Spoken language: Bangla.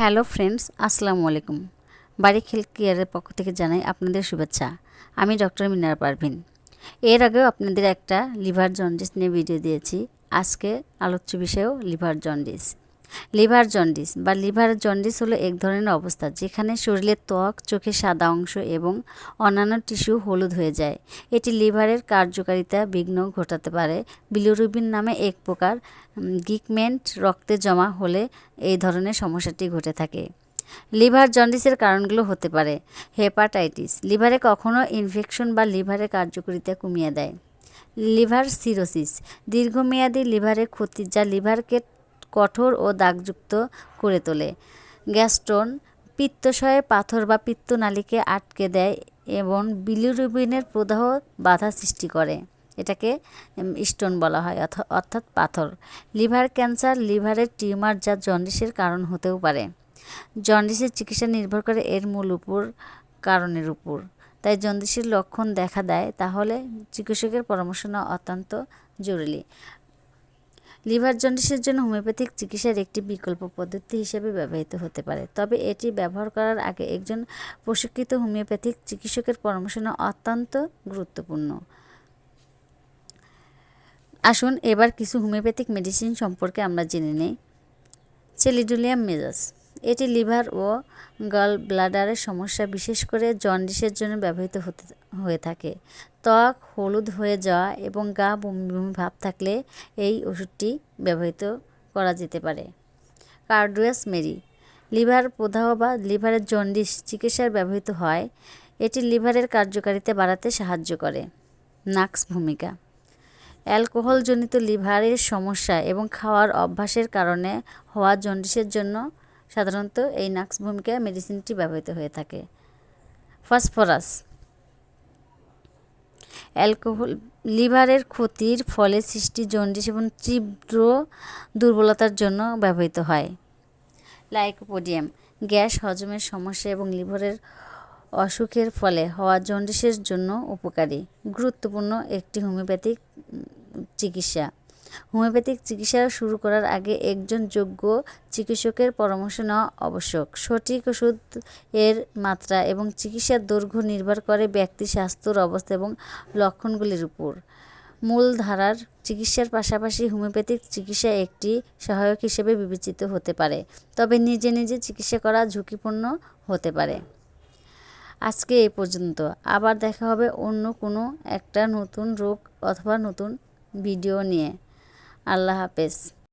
হ্যালো ফ্রেন্ডস, আসসালামু আলাইকুম। বাড়ি খেল কেয়ারের পক্ষ থেকে জানাই আপনাদের শুভেচ্ছা। আমি ডক্টর মিনার পারভিন। এর আগেও আপনাদের একটা লিভার জন্ডিস নিয়ে ভিডিও দিয়েছি। আজকে আলোচ্য বিষয়েও লিভার জন্ডিস লিভার জন্ডিস বা লিভার জন্ডিস হলো এক ধরনের অবস্থা যেখানে শরীরের ত্বক, চোখের সাদা অংশ এবং অন্যান্য টিস্যু হলুদ হয়ে যায়। এটি লিভারের কার্যকারিতা বিঘ্ন ঘটাতে পারে। বিলিরুবিন নামে এক প্রকার গিকমেন্ট রক্তে জমা হলে এই ধরনের সমস্যাটি ঘটে থাকে। লিভার জন্ডিসের কারণগুলো হতে পারে হেপাটাইটিস, লিভারে কখনো ইনফেকশন বা লিভারের কার্যকারিতা কমিয়ে দেয়। লিভার সিরোসিস, দীর্ঘমেয়াদী লিভারের ক্ষতি যা লিভারকে কঠোর ও দাগযুক্ত করে তোলে। গ্যাস্ট্রন পিত্তশয়ে পাথর বা পিত্তনালীকে আটকে দেয় এবং বিলিরুবিনের প্রদাহ বাধা সৃষ্টি করে। এটাকে স্টোন বলা হয় অর্থাৎ পাথর। লিভার ক্যান্সার, লিভারের টিউমার যা জন্ডিসের কারণ হতেও পারে। জন্ডিসের চিকিৎসা নির্ভর করে এর মূল উপর, কারণের উপর। তাই জন্ডিসের লক্ষণ দেখা দেয়, তাহলে চিকিৎসকের পরামর্শ নেওয়া অত্যন্ত জরুরি। লিভার জন্ডিসের জন্য হোমিওপ্যাথিক চিকিৎসার একটি বিকল্প পদ্ধতি হিসেবে ব্যবহৃত হতে পারে। তবে এটি ব্যবহার করার আগে একজন প্রশিক্ষিত হোমিওপ্যাথিক চিকিৎসকের পরামর্শ অত্যন্ত গুরুত্বপূর্ণ। আসুন এবার কিছু হোমিওপ্যাথিক মেডিসিন সম্পর্কে আমরা জেনে নেই। চেলিডুলিয়াম মেজাস এটি লিভার ও গল ব্লাডারের সমস্যা, বিশেষ করে জন্ডিসের জন্য ব্যবহৃত হতে, হয়ে থাকে। ত্বক হলুদ হয়ে যাওয়া এবং গা বমি বমি ভাব থাকলে এই ওষুধটি ব্যবহৃত করা যেতে পারে। কার্ডুয়াস মেরি, লিভার প্রদাহ বা লিভারের জন্ডিস চিকিৎসায় ব্যবহৃত হয়। এটি লিভারের কার্যকারিতা বাড়াতে সাহায্য করে। নাক্স ভূমিকা, অ্যালকোহলজনিত লিভারের সমস্যা এবং খাওয়ার অভ্যাসের কারণে হওয়া জন্ডিসের জন্য সাধারণত এই নাক্স ভূমিকা মেডিসিনটি ব্যবহৃত হয়ে থাকে। ফসফরাস। অ্যালকোহল, লিভারের ক্ষতির ফলে সৃষ্টি জন্ডিস এবং তীব্র দুর্বলতার জন্য ব্যবহৃত হয়। লাইকোপোডিয়াম, গ্যাস হজমের সমস্যা এবং লিভারের অসুখের ফলে হওয়া জন্ডিসের জন্য উপকারী। গুরুত্বপূর্ণ একটি হোমিওপ্যাথিক চিকিৎসা। হোমিওপ্যাথিক চিকিৎসা শুরু করার আগে একজন যোগ্য চিকিৎসকের পরামর্শ নেওয়া আবশ্যক। সঠিক ওষুধ এর মাত্রা এবং চিকিৎসার দৈর্ঘ্য নির্ভর করে ব্যক্তির স্বাস্থ্যর অবস্থা এবং লক্ষণগুলির উপর। মূলধারার চিকিৎসার পাশাপাশি হোমিওপ্যাথিক চিকিৎসা একটি সহায়ক হিসেবে বিবেচিত হতে পারে, তবে নিজে নিজে চিকিৎসা করা ঝুঁকিপূর্ণ হতে পারে। আজকে এই পর্যন্ত। আবার দেখা হবে অন্য কোনো একটা নতুন রোগ অথবা নতুন ভিডিও নিয়ে। আল্লাহ হাফেজ।